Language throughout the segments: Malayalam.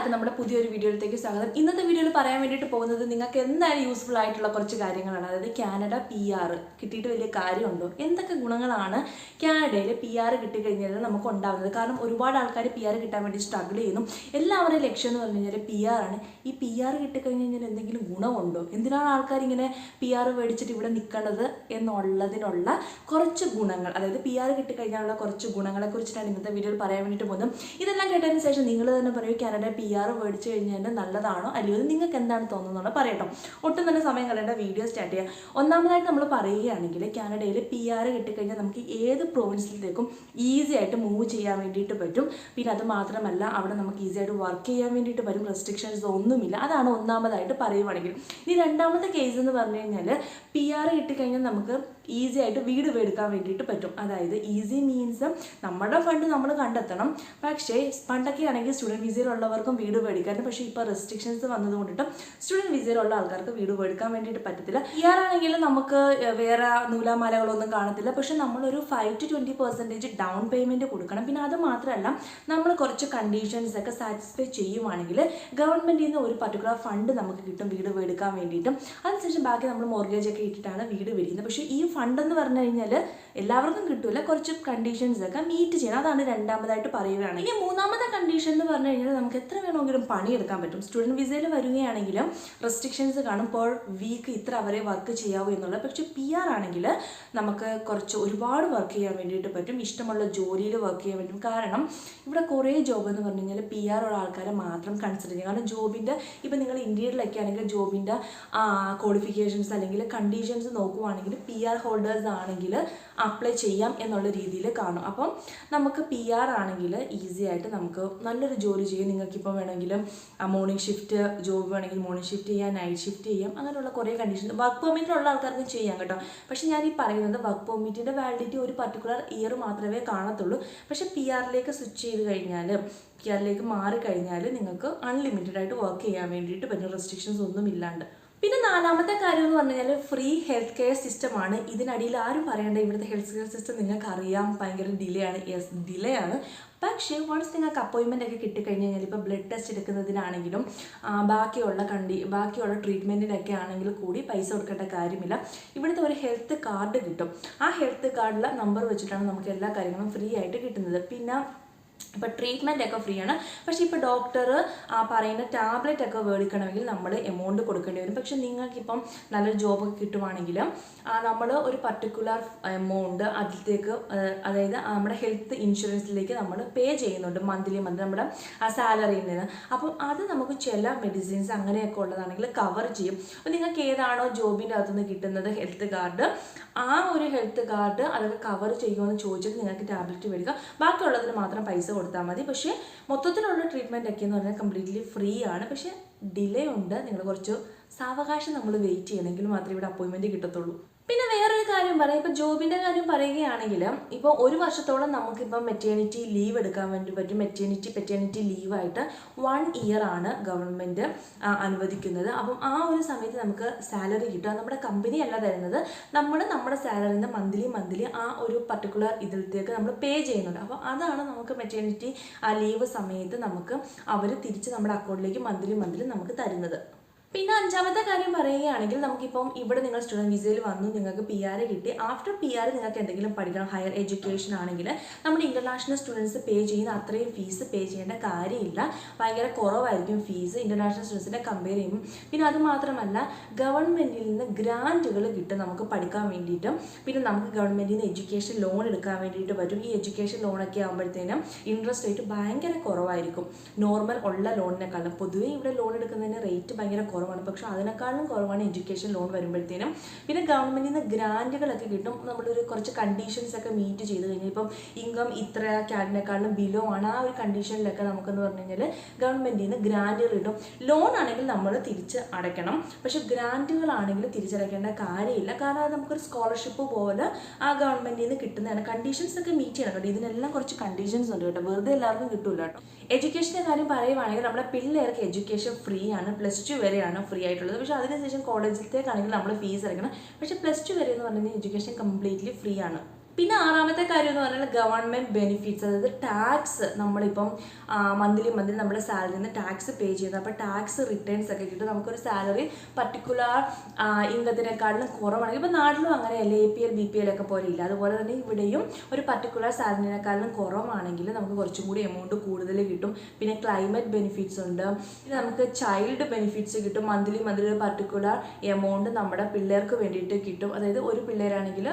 എല്ലാവർക്കും നമ്മുടെ പുതിയൊരു വീഡിയോയിലേക്ക് സ്വാഗതം. ഇന്നത്തെ വീഡിയോയിൽ പറയാൻ വേണ്ടിയിട്ട് പോകുന്നത് നിങ്ങൾക്ക് എന്തായാലും യൂസ്ഫുൾ ആയിട്ടുള്ള കുറച്ച് കാര്യങ്ങളാണ്. അതായത് കാനഡ പി ആർ കിട്ടിയിട്ട് വലിയ കാര്യമുണ്ടോ? എന്തൊക്കെ ഗുണങ്ങളാണ് കാനഡയിൽ പി ആർ കിട്ടിക്കഴിഞ്ഞാൽ നമുക്ക് ഉണ്ടാകുന്നത് കാരണം ഒരുപാട് ആൾക്കാർ പി ആർ കിട്ടാൻ വേണ്ടി സ്ട്രഗിൾ ചെയ്യുന്നു. എല്ലാവരുടെയും ലക്ഷ്യം എന്ന് പറഞ്ഞു കഴിഞ്ഞാൽ പി ആർ ആണ്. ഈ പി ആർ കിട്ടിക്കഴിഞ്ഞ് കഴിഞ്ഞാൽ എന്തെങ്കിലും ഗുണമുണ്ടോ? എന്തിനാണ് ആൾക്കാർ ഇങ്ങനെ പി ആർ മേടിച്ചിട്ട് ഇവിടെ നിൽക്കേണ്ടത് എന്നുള്ളതിനുള്ള കുറച്ച് ഗുണങ്ങൾ അതായത് പി ആർ കിട്ടിക്കഴിഞ്ഞാലുള്ള കുറച്ച് ഗുണങ്ങളെ കുറിച്ചിട്ടാണ് ഇന്നത്തെ വീഡിയോയിൽ പറയാൻ വേണ്ടിയിട്ട് പോകുന്നത്. ഇതെല്ലാം കേട്ടതിന് ശേഷം നിങ്ങൾ തന്നെ പറയൂ കാനഡ പി ആർ മേടിച്ചു കഴിഞ്ഞാൽ നല്ലതാണോ? അല്ലയോ? നിങ്ങൾക്ക് എന്താണ് തോന്നുന്നത് പറയട്ടോ. ഒട്ടും തന്നെ സമയം കളയേണ്ട വീഡിയോ സ്റ്റാർട്ട് ചെയ്യാം. ഒന്നാമതായിട്ട് നമ്മൾ പറയുകയാണെങ്കിൽ കാനഡയിൽ പി ആർ കിട്ടിക്കഴിഞ്ഞാൽ നമുക്ക് ഏത് പ്രൊവിൻസിലേക്കും ഈസി ആയിട്ട് മൂവ് ചെയ്യാൻ വേണ്ടിയിട്ട് പറ്റും. പിന്നെ അത് മാത്രമല്ല അവിടെ നമുക്ക് ഈസി ആയിട്ട് വർക്ക് ചെയ്യാൻ വേണ്ടിയിട്ട് വരും റെസ്ട്രിക്ഷൻസ് ഒന്നുമില്ല. അതാണ് ഒന്നാമതായിട്ട് പറയുവാണെങ്കിൽ ഇനി രണ്ടാമത്തെ കേസ് എന്ന് പറഞ്ഞു കഴിഞ്ഞാൽ പി ആർ കിട്ടിക്കഴിഞ്ഞാൽ നമുക്ക് ഈസി ആയിട്ട് വീട് മേടിക്കാൻ വേണ്ടിയിട്ട് പറ്റും. അതായത് ഈസി മീൻസ് നമ്മുടെ ഫണ്ട് നമ്മൾ കണ്ടെത്തണം. പക്ഷേ പണ്ടൊക്കെ ആണെങ്കിൽ സ്റ്റുഡന്റ് വിസയിലുള്ളവർക്കും വീട് മേടിക്കാറുണ്ട് പക്ഷേ ഇപ്പോൾ റെസ്ട്രിക്ഷൻസ് വന്നത് കൊണ്ടിട്ട് സ്റ്റുഡന്റ് വിസയിലുള്ള ആൾക്കാർക്ക് വീട് മേടിക്കാൻ വേണ്ടിയിട്ട് പറ്റത്തില്ല. ആണെങ്കിൽ നമുക്ക് വേറെ നൂലാമാലകളൊന്നും കാണത്തില്ല. പക്ഷെ നമ്മളൊരു five two twenty percentage down payment കൊടുക്കണം. പിന്നെ അത് മാത്രമല്ല നമ്മൾ കുറച്ച് കണ്ടീഷൻസ് ഒക്കെ സാറ്റിസ്ഫൈ ചെയ്യുവാണെങ്കിൽ ഗവൺമെന്റിൽ നിന്ന് ഒരു പർട്ടിക്കുലർ ഫണ്ട് നമുക്ക് കിട്ടും വീട് മേടിക്കാൻ വേണ്ടിയിട്ടും. അതിനുശേഷം ബാക്കി നമ്മൾ മോർഗേജ് ഒക്കെ ഇട്ടിട്ടാണ് വീട് മേടിക്കുന്നത്. പക്ഷേ ഈ എന്ന് പറഞ്ഞു കഴിഞ്ഞാൽ എല്ലാവർക്കും കിട്ടില്ല കുറച്ച് കണ്ടീഷൻസ് ഒക്കെ മീറ്റ് ചെയ്യണം. അതാണ് രണ്ടാമതായിട്ട് പറയുകയാണ്. ഇനി മൂന്നാമത്തെ കണ്ടീഷൻ എന്ന് പറഞ്ഞു കഴിഞ്ഞാൽ നമുക്ക് എത്ര വേണമെങ്കിലും പണിയെടുക്കാൻ പറ്റും. സ്റ്റുഡന്റ് വിസയിൽ വരികയാണെങ്കിലും റെസ്ട്രിക്ഷൻസ് കാണും. പെർ വീക്ക് ഇത്ര അവരെ വർക്ക് ചെയ്യാവൂ എന്നുള്ളത് പക്ഷേ പി ആർ ആണെങ്കിൽ നമുക്ക് കുറച്ച് ഒരുപാട് വർക്ക് ചെയ്യാൻ വേണ്ടിയിട്ട് പറ്റും. ഇഷ്ടമുള്ള ജോലിയിൽ വർക്ക് ചെയ്യാൻ പറ്റും. കാരണം ഇവിടെ കുറേ ജോബ് എന്ന് പറഞ്ഞു കഴിഞ്ഞാൽ പി ആർ ഉള്ള ആൾക്കാരെ മാത്രം കൺസിഡർ ചെയ്യും. കാരണം ജോബിന്റെ ഇപ്പം നിങ്ങൾ ഇന്ത്യയിലൊക്കെ ആണെങ്കിൽ ജോബിന്റെ ക്വാളിഫിക്കേഷൻസ് അല്ലെങ്കിൽ കണ്ടീഷൻസ് നോക്കുവാണെങ്കിൽ പി ആർ ഹോൾഡേഴ്സ് ആണെങ്കിൽ അപ്ലൈ ചെയ്യാം എന്നുള്ള രീതിയിൽ കാണും. അപ്പം നമുക്ക് പി ആർ ആണെങ്കിൽ ഈസി ആയിട്ട് നമുക്ക് നല്ലൊരു ജോലി ചെയ്യും. നിങ്ങൾക്കിപ്പോൾ വേണമെങ്കിലും മോർണിംഗ് ഷിഫ്റ്റ് ജോബ് വേണമെങ്കിൽ മോർണിംഗ് ഷിഫ്റ്റ് ചെയ്യാം നൈറ്റ് ഷിഫ്റ്റ് ചെയ്യാം അങ്ങനെയുള്ള കുറേ കണ്ടീഷൻ വർക്ക് പെർമിറ്റിലുള്ള ആൾക്കാർക്കും ചെയ്യാം കേട്ടോ. പക്ഷേ ഞാൻ ഈ പറയുന്നത് വർക്ക് പെർമിറ്റിന്റെ വാലിഡിറ്റി ഒരു പർട്ടിക്കുലർ ഇയർ മാത്രമേ കാണത്തുള്ളൂ. പക്ഷേ പി ആറിലേക്ക് സ്വിച്ച് ചെയ്ത് കഴിഞ്ഞാൽ പി ആറിലേക്ക് മാറിക്കഴിഞ്ഞാൽ നിങ്ങൾക്ക് അൺലിമിറ്റഡ് ആയിട്ട് വർക്ക് ചെയ്യാൻ വേണ്ടിയിട്ട് പറ്റും റെസ്ട്രിക്ഷൻസ് ഒന്നും ഇല്ലാണ്ട് പിന്നെ നാലാമത്തെ കാര്യം എന്ന് പറഞ്ഞു കഴിഞ്ഞാൽ ഫ്രീ ഹെൽത്ത് കെയർ സിസ്റ്റം ആണ്. ഇതിനടിയിൽ ആരും പറയേണ്ട ഇവിടുത്തെ ഹെൽത്ത് കെയർ സിസ്റ്റം നിങ്ങൾക്ക് അറിയാം ഭയങ്കര ഡിലേ ആണ്. യെസ് ഡിലേ ആണ്. പക്ഷേ വൺസ് നിങ്ങൾക്ക് അപ്പോയിൻമെന്റ് ഒക്കെ കിട്ടിക്കഴിഞ്ഞ് കഴിഞ്ഞാൽ ഇപ്പോൾ ബ്ലഡ് ടെസ്റ്റ് എടുക്കുന്നതിനാണെങ്കിലും ബാക്കിയുള്ള കണ്ടി ബാക്കിയുള്ള ട്രീറ്റ്മെന്റിനൊക്കെ ആണെങ്കിൽ കൂടി പൈസ കൊടുക്കേണ്ട കാര്യമില്ല. ഇവിടുത്തെ ഒരു ഹെൽത്ത് കാർഡ് കിട്ടും. ആ ഹെൽത്ത് കാർഡിലെ നമ്പർ വെച്ചിട്ടാണ് നമുക്ക് എല്ലാ കാര്യങ്ങളും ഫ്രീ ആയിട്ട് കിട്ടുന്നത്. പിന്നെ ഇപ്പോൾ ട്രീറ്റ്മെന്റ് ഒക്കെ ഫ്രീ ആണ്. പക്ഷേ ഇപ്പോൾ ഡോക്ടർ ആ പറയുന്ന ടാബ്ലറ്റ് ഒക്കെ മേടിക്കണമെങ്കിൽ നമ്മൾ എമൗണ്ട് കൊടുക്കേണ്ടി വരും. പക്ഷെ നിങ്ങൾക്കിപ്പം നല്ലൊരു ജോബ് ഒക്കെ കിട്ടുവാണെങ്കിൽ നമ്മൾ ഒരു പർട്ടിക്കുലർ എമൗണ്ട് അതിലേക്ക് അതായത് നമ്മുടെ ഹെൽത്ത് ഇൻഷുറൻസിലേക്ക് നമ്മൾ പേ ചെയ്യുന്നുണ്ട് മന്ത്ലി മന്ത് നമ്മുടെ ആ സാലറിയിൽ നിന്ന് അപ്പം അത് നമുക്ക് ചില മെഡിസിൻസ് അങ്ങനെയൊക്കെ ഉള്ളതാണെങ്കിൽ കവർ ചെയ്യും. അപ്പോൾ നിങ്ങൾക്ക് ഏതാണോ ജോബിന്റെ അകത്തുനിന്ന് കിട്ടുന്നത് ഹെൽത്ത് കാർഡ് ആ ഒരു ഹെൽത്ത് കാർഡ് അതൊക്കെ കവർ ചെയ്യുമെന്ന് ചോദിച്ചിട്ട് നിങ്ങൾക്ക് ടാബ്ലറ്റ് മേടിക്കാം. ബാക്കിയുള്ളതിന് മാത്രം പൈസ കൊടുത്താൽ മതി. പക്ഷേ മൊത്തത്തിലുള്ള ട്രീറ്റ്മെന്റ് ഒക്കെ എന്ന് പറഞ്ഞാൽ കംപ്ലീറ്റ്ലി ഫ്രീ ആണ്. പക്ഷേ ഡിലേ ഉണ്ട്. നിങ്ങൾ കുറച്ച് സാവകാശം നമ്മൾ വെയിറ്റ് ചെയ്യണമെങ്കിൽ മാത്രമേ ഇവിടെ അപ്പോയിൻമെന്റ് കിട്ടത്തുള്ളൂ. പിന്നെ കാര്യം പറയാം. ഇപ്പോൾ ജോബിന്റെ കാര്യം പറയുകയാണെങ്കിൽ ഇപ്പോൾ ഒരു വർഷത്തോളം നമുക്കിപ്പോൾ മെറ്റേണിറ്റി ലീവ് എടുക്കാൻ വേണ്ടി പറ്റും. മെറ്റേണിറ്റി പെറ്റേണിറ്റി ലീവായിട്ട് വൺ ഇയർ ആണ് ഗവൺമെന്റ് അനുവദിക്കുന്നത്. അപ്പം ആ ഒരു സമയത്ത് നമുക്ക് സാലറി കിട്ടുക നമ്മുടെ കമ്പനി അല്ല തരുന്നത്. നമ്മൾ നമ്മുടെ സാലറിയിൽ നിന്ന് മന്ത്ലി മന്ത്ലി ആ ഒരു പർട്ടിക്കുലർ ഇതിലത്തേക്ക് നമ്മൾ പേ ചെയ്യുന്നുണ്ട്. അപ്പോൾ അതാണ് നമുക്ക് മെറ്റേണിറ്റി ആ ലീവ് സമയത്ത് നമുക്ക് അവർ തിരിച്ച് നമ്മുടെ അക്കൗണ്ടിലേക്ക് മന്ത്ലി മന്ത്ലി നമുക്ക് തരുന്നത്. പിന്നെ അഞ്ചാമത്തെ കാര്യം പറയുകയാണെങ്കിൽ നമുക്കിപ്പം ഇവിടെ നിങ്ങൾ സ്റ്റുഡന്റ് വിസയിൽ വന്നു നിങ്ങൾക്ക് പി ആർ കിട്ടി. ആഫ്റ്റർ പി ആർ നിങ്ങൾക്ക് എന്തെങ്കിലും പഠിക്കണം ഹയർ എഡ്യൂക്കേഷൻ ആണെങ്കിൽ നമ്മുടെ ഇന്റർനാഷണൽ സ്റ്റുഡൻസ് പേ ചെയ്യുന്ന അത്രയും ഫീസ് പേ ചെയ്യേണ്ട കാര്യമില്ല. ഭയങ്കര കുറവായിരിക്കും ഫീസ് ഇന്റർനാഷണൽ സ്റ്റുഡൻസിനെ കമ്പയർ ചെയ്യുമ്പോൾ. പിന്നെ അതുമാത്രമല്ല ഗവൺമെന്റിൽ നിന്ന് ഗ്രാന്റുകൾ കിട്ടും നമുക്ക് പഠിക്കാൻ വേണ്ടിയിട്ടും. പിന്നെ നമുക്ക് ഗവൺമെന്റിൽ നിന്ന് എഡ്യൂക്കേഷൻ ലോൺ എടുക്കാൻ വേണ്ടിയിട്ട് പറ്റും. ഈ എഡ്യൂക്കേഷൻ ലോണൊക്കെ ആകുമ്പോഴത്തേനും ഇൻട്രസ്റ്റ് റേറ്റ് ഭയങ്കര കുറവായിരിക്കും. നോർമൽ ഉള്ള ലോണിനെക്കാളും പൊതുവേ ഇവിടെ ലോൺ എടുക്കുന്നതിന് റേറ്റ് ഭയങ്കര കുറവാണ്. പക്ഷെ അതിനേക്കാളും കുറവാണ് എഡ്യൂക്കേഷൻ ലോൺ വരുമ്പോഴത്തേനും. പിന്നെ ഗവൺമെന്റിൽ നിന്ന് ഗ്രാന്റുകളൊക്കെ കിട്ടും. നമ്മളൊരു കുറച്ച് കണ്ടീഷൻസ് ഒക്കെ മീറ്റ് ചെയ്ത് കഴിഞ്ഞാൽ ഇപ്പം ഇൻകം ഇത്ര ക്യാഡിനേക്കാളും ബിലോ ആണ്. ആ ഒരു കണ്ടീഷനിലൊക്കെ നമുക്കെന്ന് പറഞ്ഞു കഴിഞ്ഞാൽ ഗവൺമെന്റിൽ നിന്ന് ഗ്രാന്റുകൾ കിട്ടും. ലോൺ ആണെങ്കിൽ നമ്മൾ തിരിച്ച് അടയ്ക്കണം. പക്ഷെ ഗ്രാന്റുകളാണെങ്കിൽ തിരിച്ചടയ്ക്കേണ്ട കാര്യമില്ല. കാരണം അത് നമുക്കൊരു സ്കോളർഷിപ്പ് പോലെ ആ ഗവൺമെന്റിൽ നിന്ന് കിട്ടുന്നതാണ്. കണ്ടീഷൻസ് ഒക്കെ മീറ്റ് ചെയ്യണം കേട്ടോ. ഇതിനെല്ലാം കുറച്ച് കണ്ടീഷൻസ് ഉണ്ട് കേട്ടോ. വെറുതെ എല്ലാവർക്കും കിട്ടില്ല കേട്ടോ. എഡ്യൂക്കേഷന്റെ കാര്യം പറയുവാണെങ്കിൽ നമ്മുടെ പിള്ളേർക്ക് എഡ്യൂക്കേഷൻ ഫ്രീ ആണ്. പ്ലസ് ടു വരെയാണ്. ഫ്രീ ആയിട്ടുള്ളത്. പക്ഷേ അതിനുശേഷം കോളേജിലത്തേക്കാണെങ്കിൽ നമ്മൾ ഫീസ് അടയ്ക്കണം. പക്ഷേ പ്ലസ് ടു വരെ എന്ന് പറഞ്ഞാൽ എഡ്യൂക്കേഷൻ കംപ്ലീറ്റ്ലി ഫ്രീ ആണ്. പിന്നെ ആറാമത്തെ കാര്യം എന്ന് പറഞ്ഞാൽ ഗവൺമെന്റ് ബെനിഫിറ്റ്സ് അതായത് ടാക്സ് നമ്മളിപ്പം മന്ത്ലി മന്ത്ലി നമ്മുടെ സാലറിയിൽ നിന്ന് ടാക്സ് പേ ചെയ്യുന്നത്. അപ്പോൾ ടാക്സ് റിട്ടേൺസ് ഒക്കെ കിട്ടും. നമുക്കൊരു സാലറി പർട്ടിക്കുലർ ഇൻകത്തിനെക്കാട്ടിലും കുറവാണെങ്കിൽ ഇപ്പോൾ നാട്ടിലും അങ്ങനെയല്ലേ A P L B P L ഒക്കെ പോലെ ഇല്ല. അതുപോലെ തന്നെ ഇവിടെയും ഒരു പർട്ടിക്കുലർ സാലറിനെക്കാളും കുറവാണെങ്കിൽ നമുക്ക് കുറച്ചും കൂടി എമൗണ്ട് കൂടുതൽ കിട്ടും. പിന്നെ ക്ലൈമറ്റ് ബെനിഫിറ്റ്സ് ഉണ്ട്. പിന്നെ നമുക്ക് ചൈൽഡ് ബെനിഫിറ്റ്സ് കിട്ടും. മന്ത്ലി മന്ത്ലി ഒരു പർട്ടിക്കുലർ എമൗണ്ട് നമ്മുടെ പിള്ളേർക്ക് വേണ്ടിയിട്ട് കിട്ടും. അതായത് ഒരു പിള്ളേരാണെങ്കിൽ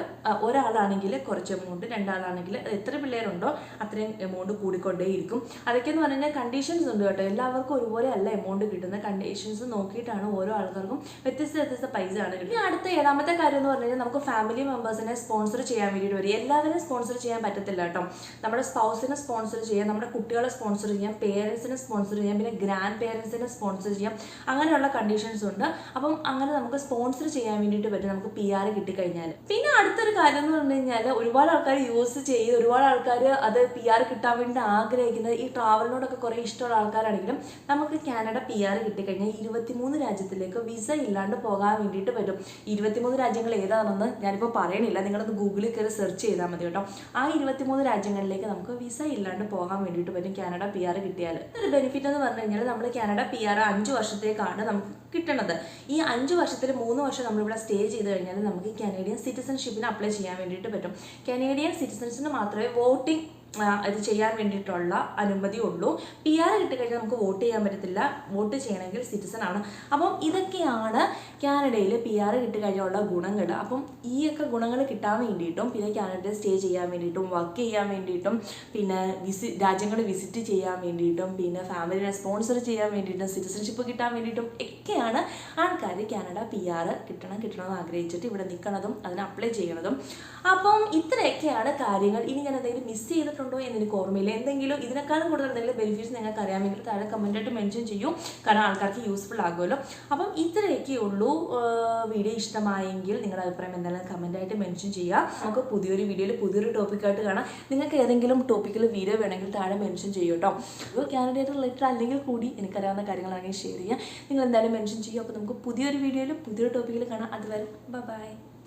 ഒരാളാണെങ്കിൽ കുറച്ച് എമൗണ്ട് രണ്ടാളാണെങ്കിൽ എത്ര പിള്ളേരുണ്ടോ അത്രയും എമൗണ്ട് കൂടിക്കൊണ്ടേയിരിക്കും. അതൊക്കെ എന്ന് പറഞ്ഞാൽ കണ്ടീഷൻസ് ഉണ്ട് കേട്ടോ. എല്ലാവർക്കും ഒരുപോലെ അല്ല എമൗണ്ട് കിട്ടുന്ന കണ്ടീഷൻസ് നോക്കിയിട്ടാണ് ഓരോ ആൾക്കാർക്കും വ്യത്യസ്ത വ്യത്യസ്ത പൈസ ആണ് ഇനി അടുത്ത ഏഴാമത്തെ കാര്യം എന്ന് പറഞ്ഞു കഴിഞ്ഞാൽ നമുക്ക് ഫാമിലി മെമ്പേഴ്സിനെ സ്പോൺസർ ചെയ്യാൻ വേണ്ടിയിട്ട് വരും. എല്ലാവരും സ്പോൺസർ ചെയ്യാൻ പറ്റത്തില്ല കേട്ടോ. നമ്മുടെ സ്പൗസിനെ സ്പോൺസർ ചെയ്യാം നമ്മുടെ കുട്ടികളെ സ്പോൺസർ ചെയ്യാം പേരൻസിനെ സ്പോൺസർ ചെയ്യാം പിന്നെ ഗ്രാൻഡ് പേരൻസിനെ സ്പോൺസർ ചെയ്യാം. അങ്ങനെയുള്ള കണ്ടീഷൻസ് ഉണ്ട്. അപ്പം അങ്ങനെ നമുക്ക് സ്പോൺസർ ചെയ്യാൻ വേണ്ടിയിട്ട് പറ്റും. നമുക്ക് പി ആർ കിട്ടിക്കഴിഞ്ഞാൽ പിന്നെ അടുത്തൊരു കാര്യം എന്ന് പറഞ്ഞു കഴിഞ്ഞാൽ ഒരുപാട് ആൾക്കാർ യൂസ് ചെയ്ത് ഒരുപാട് ആൾക്കാർ അത് പി ആർ കിട്ടാൻ വേണ്ടി ആഗ്രഹിക്കുന്നത് ഈ ട്രാവലിനോടൊക്കെ കുറേ ഇഷ്ടമുള്ള ആൾക്കാരാണെങ്കിലും നമുക്ക് കാനഡ പി ആർ കിട്ടിക്കഴിഞ്ഞാൽ ഇരുപത്തിമൂന്ന് രാജ്യത്തിലേക്ക് വിസ ഇല്ലാണ്ട് പോകാൻ വേണ്ടിയിട്ട് പറ്റും. ഇരുപത്തിമൂന്ന് രാജ്യങ്ങൾ ഏതാണെന്ന് ഞാനിപ്പോൾ പറയണില്ല. നിങ്ങളൊന്ന് ഗൂഗിളിൽ കയറി സെർച്ച് ചെയ്താൽ മതി കേട്ടോ. ആ ഇരുപത്തിമൂന്ന് രാജ്യങ്ങളിലേക്ക് നമുക്ക് വിസ ഇല്ലാണ്ട് പോകാൻ വേണ്ടിയിട്ട് പറ്റും കാനഡ പി ആർ കിട്ടിയാൽ. ഒരു ബെനിഫിറ്റ് എന്ന് പറഞ്ഞു കഴിഞ്ഞാൽ നമ്മൾ കാനഡ പി ആർ അഞ്ച് വർഷത്തേക്കാണ് നമുക്ക് കിട്ടണത്. ഈ അഞ്ച് വർഷത്തിൽ മൂന്ന് വർഷം നമ്മളിവിടെ സ്റ്റേ ചെയ്ത് കഴിഞ്ഞാൽ നമുക്ക് കനേഡിയൻ സിറ്റിസൺഷിപ്പിന് അപ്ലൈ ചെയ്യാൻ വേണ്ടിയിട്ട് പറ്റും. കനേഡിയൻ സിറ്റിസൺസിന് മാത്രമേ വോട്ടിംഗ് ഇത് ചെയ്യാൻ വേണ്ടിയിട്ടുള്ള അനുമതി ഉള്ളൂ. പി ആർ കിട്ടിക്കഴിഞ്ഞാൽ നമുക്ക് വോട്ട് ചെയ്യാൻ പറ്റത്തില്ല. വോട്ട് ചെയ്യണമെങ്കിൽ സിറ്റിസൺ ആണ്. അപ്പം ഇതൊക്കെയാണ് കാനഡയിൽ പി ആർ കിട്ടിക്കഴിഞ്ഞുള്ള ഗുണങ്ങൾ അപ്പം ഈ ഒക്കെ ഗുണങ്ങൾ കിട്ടാൻ വേണ്ടിയിട്ടും പിന്നെ കാനഡയിൽ സ്റ്റേ ചെയ്യാൻ വേണ്ടിയിട്ടും വർക്ക് ചെയ്യാൻ വേണ്ടിയിട്ടും പിന്നെ വിസി രാജ്യങ്ങൾ വിസിറ്റ് ചെയ്യാൻ വേണ്ടിയിട്ടും പിന്നെ ഫാമിലിനെ സ്പോൺസർ ചെയ്യാൻ വേണ്ടിയിട്ടും സിറ്റിസൺഷിപ്പ് കിട്ടാൻ വേണ്ടിയിട്ടും ഒക്കെയാണ് ആൾക്കാർ കാനഡ പി ആർ കിട്ടണം കിട്ടണമെന്ന് ആഗ്രഹിച്ചിട്ട് ഇവിടെ നിൽക്കണതും അതിന് അപ്ലൈ ചെയ്യണതും. അപ്പം ഇത്രയൊക്കെയാണ് കാര്യങ്ങൾ. ഇനി ഞാൻ എന്തെങ്കിലും മിസ് ചെയ്തിട്ടുണ്ടോ എന്ന് എനിക്ക് ഓർമ്മയില്ല. എന്തെങ്കിലും ഇതിനേക്കാളും കൂടുതൽ എന്തെങ്കിലും ബെനിഫിറ്റ്സ് നിങ്ങൾക്ക് അറിയാമെങ്കിൽ താഴെ കമന്റായിട്ട് മെൻഷൻ ചെയ്യൂ. കാരണം ആൾക്കാർക്ക് യൂസ്ഫുൾ ആകുമല്ലോ. അപ്പം ഇത്രയൊക്കെ ഉള്ളൂ. വീഡിയോ ഇഷ്ടമായെങ്കിൽ നിങ്ങളുടെ അഭിപ്രായം എന്തായാലും കമന്റായിട്ട് മെൻഷൻ ചെയ്യുക. നമുക്ക് പുതിയൊരു വീഡിയോയിൽ പുതിയൊരു ടോപ്പിക്കായിട്ട് കാണാം. നിങ്ങൾക്ക് ഏതെങ്കിലും ടോപ്പിക്കിൽ വീഡിയോ വേണമെങ്കിൽ താഴെ മെൻഷൻ ചെയ്യൂ കേട്ടോ അപ്പോൾ കാനഡയായിട്ട് റിലേറ്റഡ് അല്ലെങ്കിൽ കൂടി എനിക്കറിയാവുന്ന കാര്യങ്ങളാണെങ്കിൽ ഷെയർ ചെയ്യാം നിങ്ങൾ എന്തായാലും മെൻഷൻ ചെയ്യുക. അപ്പോൾ നമുക്ക് പുതിയൊരു വീഡിയോയിൽ പുതിയൊരു ടോപ്പിക്കിൽ കാണാം. അതുവരെ ബൈ